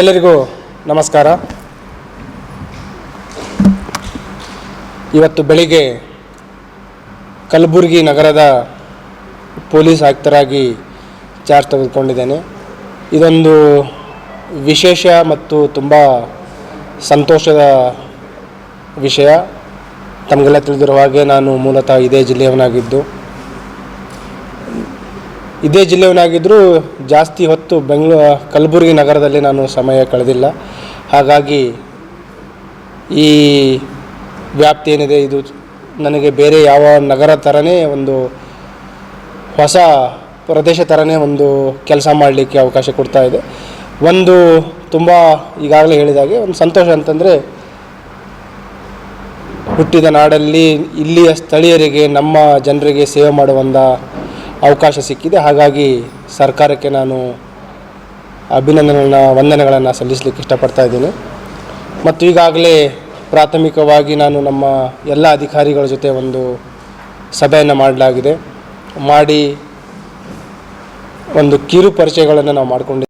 ಎಲ್ಲರಿಗೂ ನಮಸ್ಕಾರ. ಇವತ್ತು ಬೆಳಿಗ್ಗೆ ಕಲಬುರಗಿ ನಗರದ ಪೊಲೀಸ್ ಆಯುಕ್ತರಾಗಿ ಚಾರ್ಜ್ ತೆಗೆದುಕೊಂಡಿದ್ದೇನೆ. ಇದೊಂದು ವಿಶೇಷ ಮತ್ತು ತುಂಬ ಸಂತೋಷದ ವಿಷಯ. ತಮಗೆಲ್ಲ ತಿಳಿದಿರುವ ಹಾಗೆ ನಾನು ಮೂಲತಃ ಇದೇ ಜಿಲ್ಲೆಯವನಾಗಿದ್ದು. ಇದೇ ಜಿಲ್ಲೆಯವನಾಗಿದ್ದರೂ ಜಾಸ್ತಿ ಹೊತ್ತು ಬೆಂಗಳೂ, ಕಲಬುರಗಿ ನಗರದಲ್ಲಿ ನಾನು ಸಮಯ ಕಳೆದಿಲ್ಲ. ಹಾಗಾಗಿ ಈ ವ್ಯಾಪ್ತಿ ಏನಿದೆ, ಇದು ನನಗೆ ಬೇರೆ ಯಾವ ನಗರ ಥರನೇ ಒಂದು ಹೊಸ ಪ್ರದೇಶ ಥರನೇ ಒಂದು ಕೆಲಸ ಮಾಡಲಿಕ್ಕೆ ಅವಕಾಶ ಕೊಡ್ತಾ ಇದೆ. ಒಂದು ತುಂಬ ಈಗಾಗಲೇ ಹೇಳಿದಾಗೆ ಒಂದು ಸಂತೋಷ ಅಂತಂದರೆ, ಹುಟ್ಟಿದ ನಾಡಲ್ಲಿ ಇಲ್ಲಿಯ ಸ್ಥಳೀಯರಿಗೆ, ನಮ್ಮ ಜನರಿಗೆ ಸೇವೆ ಮಾಡುವಂಥ ಅವಕಾಶ ಸಿಕ್ಕಿದೆ. ಹಾಗಾಗಿ ಸರ್ಕಾರಕ್ಕೆ ನಾನು ಅಭಿನಂದನೆಗಳನ್ನ, ವಂದನೆಗಳನ್ನು ಸಲ್ಲಿಸಲಿಕ್ಕೆ ಇಷ್ಟಪಡ್ತಾ ಇದ್ದೀನಿ. ಮತ್ತು ಈಗಾಗಲೇ ಪ್ರಾಥಮಿಕವಾಗಿ ನಾನು ನಮ್ಮ ಎಲ್ಲ ಅಧಿಕಾರಿಗಳ ಜೊತೆ ಒಂದು ಸಭೆಯನ್ನು ಮಾಡಲಾಗಿದೆ. ಮಾಡಿ ಒಂದು ಕಿರು ಪರಿಚಯಗಳನ್ನು ನಾವು ಮಾಡಿಕೊಂಡಿದ್ದೇವೆ.